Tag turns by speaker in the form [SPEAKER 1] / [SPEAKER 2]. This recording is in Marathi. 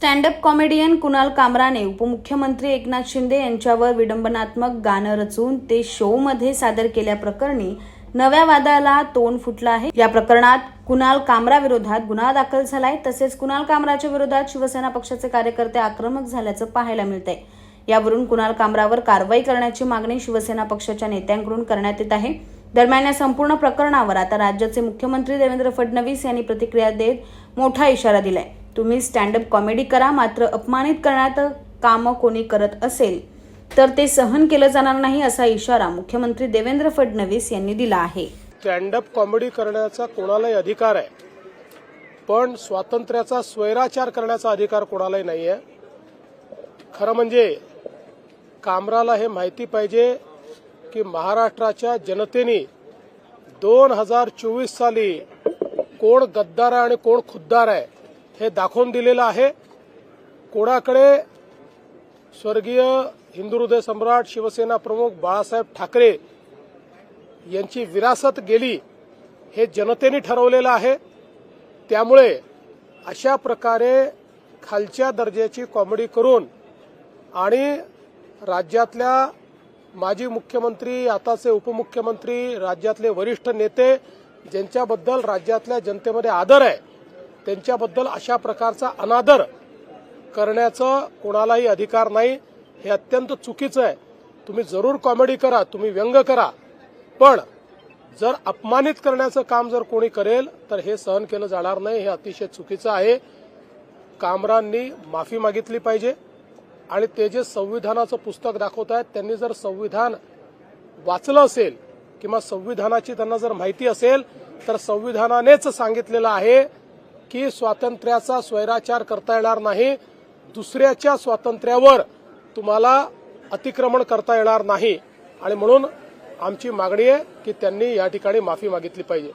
[SPEAKER 1] स्टँडअप कॉमेडियन कुणाल कामराने उपमुख्यमंत्री एकनाथ शिंदे यांच्यावर विडंबनात्मक गाणं रचून ते शोमध्ये सादर केल्याप्रकरणी नव्या वादाला तोंड फुटलं आहे. या प्रकरणात कुणाल कामरा विरोधात गुन्हा दाखल झालाय. तसेच कुणाल कामराच्या विरोधात शिवसेना पक्षाचे कार्यकर्ते आक्रमक झाल्याचं पाहायला मिळतंय. यावरून कुणाल कामरावर कारवाई करण्याची मागणी शिवसेना पक्षाच्या नेत्यांकडून करण्यात येत आहे. दरम्यान या संपूर्ण प्रकरणावर आता राज्याचे मुख्यमंत्री देवेंद्र फडणवीस यांनी प्रतिक्रिया देत मोठा इशारा दिलाय. तुम्ही स्टँडअप कॉमेडी करा मात्र अपमानित करण्यात कामं कोणी करत असेल तर ते सहन केलं जाणार नाही असा इशारा मुख्यमंत्री देवेंद्र फडणवीस यांनी दिला आहे.
[SPEAKER 2] स्टँडअप कॉमेडी करण्याचा कोणालाही अधिकार आहे पण स्वातंत्र्याचा स्वैराचार करण्याचा अधिकार कोणालाही नाही आहे खरं म्हणजे कामराला हे माहिती पाहिजे की महाराष्ट्राच्या जनतेने दोन हजार चोवीस साली कोण गद्दार आहे आणि कोण खुद्दार आहे हे दाखवून दिलेलं आहे. कोणाकडे स्वर्गीय हिंदू हृदय सम्राट शिवसेना प्रमुख बाळासाहेब ठाकरे यांची विरासत गेली हे जनतेने ठरवलेलं आहे. त्यामुळे अशा प्रकारे खालच्या दर्जाची कॉमेडी करून आणि राज्यातल्या माजी मुख्यमंत्री आताचे उपमुख्यमंत्री राज्यातले वरिष्ठ नेते ज्यांच्याबद्दल राज्यातल्या जनतेमध्ये आदर आहे त्यांच्याबद्दल अशा प्रकारचा अनादर करण्याचं कोणालाही अधिकार नाही. हे अत्यंत चुकीचं आहे. तुम्ही जरूर कॉमेडी करा तुम्ही व्यंग करा. पण जर अपमानित करण्याचं काम जर कोणी करेल तर हे सहन केलं जाणार नाही. हे अतिशय चुकीचं आहे. कामरांनी माफी मागितली पाहिजे. आणि ते जे संविधानाचं पुस्तक दाखवत आहेत त्यांनी जर संविधान वाचलं असेल किंवा संविधानाची त्यांना जर माहिती असेल तर संविधानानेच सांगितलेलं आहे की स्वातंत्र्याचा स्वैराचार करता येणार नाही दुसऱ्याच्या स्वातंत्र्यावर तुम्हाला अतिक्रमण करता येणार नाही. आणि म्हणून आमची मागणी आहे की त्यांनी या ठिकाणी माफी मागितली पाहिजे.